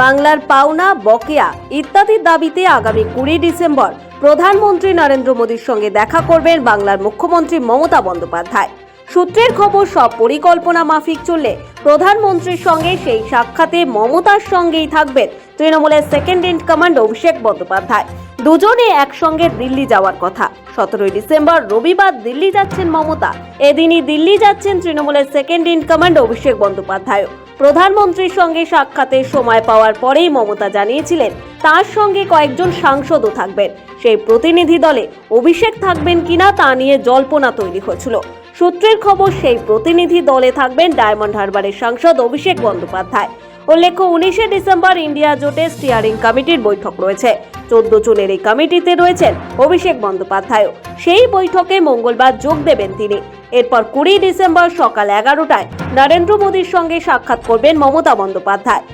বাংলার পাওনা, বকেয়া ইত্যাদির দাবিতে আগামী কুড়ি ডিসেম্বর প্রধানমন্ত্রী নরেন্দ্র মোদীর সঙ্গে দেখা করবেন বাংলার মুখ্যমন্ত্রী মমতা বন্দ্যোপাধ্যায়। সূত্রের খবর সব পরিকল্পনা মাফিক চললে প্রধানমন্ত্রীর সঙ্গে সেই সাক্ষাতে মমতার সঙ্গেই থাকবেন তৃণমূলের second in command Abhishek Bandyopadhyay. দুজনে একসঙ্গে দিল্লি যাওয়ার কথা। সতেরোই ডিসেম্বর রবিবার দিল্লি যাচ্ছেন মমতা। এদিনই দিল্লি যাচ্ছেন তৃণমূলের second in command Abhishek Bandyopadhyay প্রধানমন্ত্রীর সঙ্গে সাক্ষাতের সময় পাওয়ার পরেই মমতা জানিয়েছিলেন, তার সঙ্গে কয়েকজন সাংসদও থাকবেন। সেই প্রতিনিধি দলে অভিষেক থাকবেন কিনা তা নিয়ে জল্পনা তৈরি হয়েছিল। সূত্রের খবর, সেই প্রতিনিধি দলে থাকবেন ডায়মন্ড হারবারের সাংসদ অভিষেক বন্দ্যোপাধ্যায়। উল্লেখ্য, উনিশে ডিসেম্বর ইন্ডিয়া জোটের স্টিয়ারিং কমিটির বৈঠক রয়েছে। চোদ্দ জনের এই কমিটিতে রয়েছেন অভিষেক বন্দ্যোপাধ্যায়ও। সেই বৈঠকে মঙ্গলবার যোগ দেবেন তিনি। এরপর কুড়ি ডিসেম্বর সকাল এগারোটায় নরেন্দ্র মোদীর সঙ্গে সাক্ষাৎ করবেন মমতা বন্দ্যোপাধ্যায়।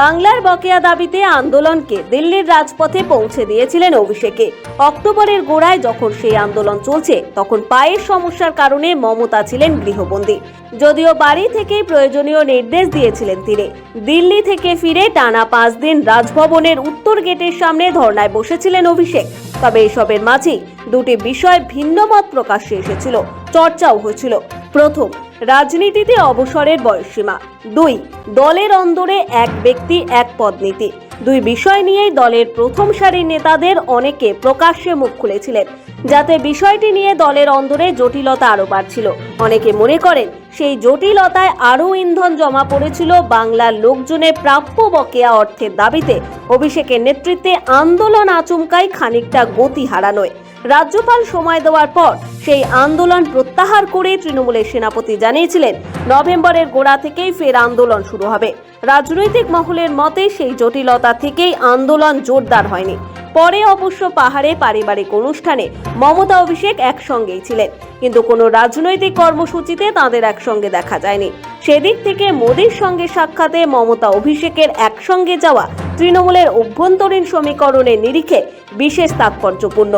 বাংলার বকেয়া দাবিতে আন্দোলনকে দিল্লির রাজপথে পৌঁছে দিয়েছিলেন অভিষেকে। অক্টোবরের গোড়ায় যখন সেই আন্দোলন চলছে, তখন পায়ের সমস্যার কারণে মমতা ছিলেন গৃহবন্দী। যদিও বাড়ি থেকেই প্রয়োজনীয় নির্দেশ দিয়েছিলেন তিনি। দিল্লি থেকে ফিরে টানা পাঁচ দিন রাজভবনের উত্তর গেটের সামনে ধর্নায় বসেছিলেন অভিষেক। তবে এসবের মাঝেই দুটি বিষয় ভিন্ন মত প্রকাশ্যে এসেছিল, চর্চাও হয়েছিল। প্রথম, রাজনীতিতে অবসরের বয়সসীমা। দুই, দলের অন্দরে এক ব্যক্তি, এক পদনীতি। দুই বিষয় নিয়েই দলের প্রথম সারির নেতাদের অনেকে প্রকাশ্যে মুখ খুলেছিলেন। যাতে বিষয়টি নিয়ে দলের অন্দরে জটিলতা আরও বাড়ছিল। অনেকে মনে করেন, সেই জটিলতায় আরও ইন্ধন জমা পড়েছিল বাংলার লোকজনের প্রাপ্য বকেয়া অর্থের দাবিতে। অভিষেকের নেতৃত্বে আন্দোলন আচমকায় খানিকটা গতি হারানোয়। রাজ্যপাল সময় দেওয়ার পর সেই আন্দোলন প্রত্যাহার করে তৃণমূলের সেনাপতি জানিয়েছিলেন, নভেম্বরের গোড়া থেকেই ফের আন্দোলন শুরু হবে। রাজনৈতিক মহলের মতে সেই জটিলতা থেকেই আন্দোলন জোরদার হয়নি। পরে অবশ্য পাহাড়ে পারিবারিক অনুষ্ঠানে মমতা অভিষেক একসঙ্গেই ছিলেন, কিন্তু কোনো রাজনৈতিক কর্মসূচিতে তাঁদের একসঙ্গে দেখা যায়নি। সেদিক থেকে মোদীর সঙ্গে সাক্ষাতে মমতা অভিষেকের একসঙ্গে যাওয়া তৃণমূলের অভ্যন্তরীণ সমীকরণের নিরিখে বিশেষ তাৎপর্যপূর্ণ।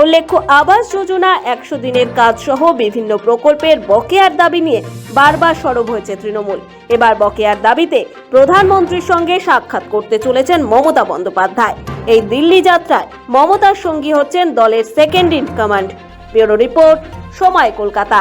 উল্লেখ্য, আবাস যোজনা একশো দিনের কাজ সহ বিভিন্ন প্রকল্পের বকেয়ার দাবি নিয়ে বারবার সরব হয়েছে তৃণমূল। এবার বকেয়ার দাবিতে প্রধানমন্ত্রীর সঙ্গে সাক্ষাৎ করতে চলেছেন মমতা বন্দ্যোপাধ্যায়। এই দিল্লি যাত্রায় মমতার সঙ্গী হচ্ছেন দলের second in command bureau report, সময় কলকাতা।